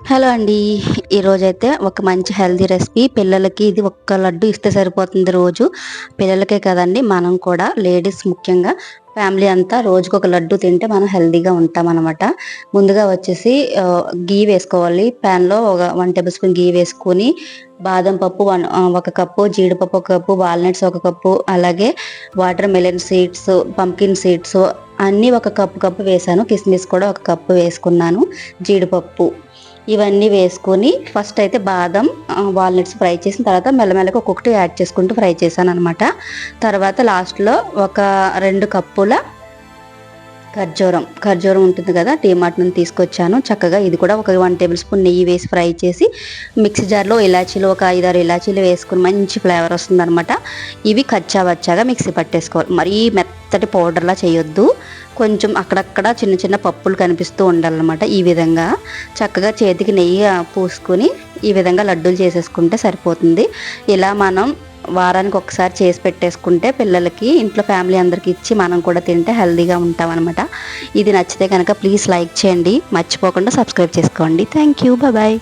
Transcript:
Hello అండి. ఈరోజైతే ఒక మంచి హెల్తీ రెసిపీ. పిల్లలకి ఇది ఒక్క లడ్డు ఇస్తే సరిపోతుంది రోజు. పిల్లలకే కదండి మనం కూడా లేడీస్ ముఖ్యంగా ఫ్యామిలీ అంతా రోజుకు ఒక లడ్డు తింటే మనం హెల్తీగా ఉంటాం అనమాట ముందుగా వచ్చేసి గీ వేసుకోవాలి. ప్యాన్లో ఒక వన్ టేబుల్ స్పూన్ గీ వేసుకొని బాదం పప్పు వన్ ఒక కప్పు జీడిపప్పు ఒక కప్పు వాల్నట్స్ ఒక కప్పు అలాగే watermelon seeds pumpkin seeds అన్నీ ఒక కప్పు కప్పు వేసాను కిస్మిస్ కూడా ఒక కప్పు వేసుకున్నాను. జీడిపప్పు. ఇవన్నీ వేసుకొని ఫస్ట్ అయితే బాదం వాల్నట్స్ ఫ్రై చేసిన తర్వాత మెల్లమెల్లగా ఒక్కొక్కటి యాడ్ చేసుకుంటూ ఫ్రై చేశాను అనమాట తర్వాత లాస్ట్లో ఒక రెండు కప్పుల ఖర్జూరం ఖర్జూరం ఉంటుంది కదా టీమార్ట్ నుండి తీసుకొచ్చాను. చక్కగా ఇది కూడా ఒక వన్ టేబుల్ స్పూన్ నెయ్యి వేసి ఫ్రై చేసి మిక్సీ జార్లో ఇలాచీలు ఒక ఐదారు ఇలాచీలు వేసుకుని మంచి ఫ్లేవర్ వస్తుందన్నమాట. ఇవి కచ్చా వచ్చాగా మిక్సీ పట్టేసుకోవాలి. మరీ మెత్తటి పౌడర్లా చేయొద్దు. కొంచెం అక్కడక్కడ చిన్న చిన్న పప్పులు కనిపిస్తూ ఉండాలన్నమాట ఈ విధంగా. చక్కగా చేతికి నెయ్యి పూసుకొని ఈ విధంగా లడ్డూలు చేసేసుకుంటే సరిపోతుంది. ఇలా మనం వారానికి ఒకసారి చేసి పెట్టేసుకుంటే పిల్లలకి ఇంట్లో ఫ్యామిలీ అందరికి ఇచ్చి మనం కూడా తింటే హెల్తీగా ఉంటాం అనమాట ఇది నచ్చితే కనుక ప్లీజ్ లైక్ చేయండి. మర్చిపోకుండా సబ్స్క్రైబ్ చేసుకోండి. Thank you. బాయ్.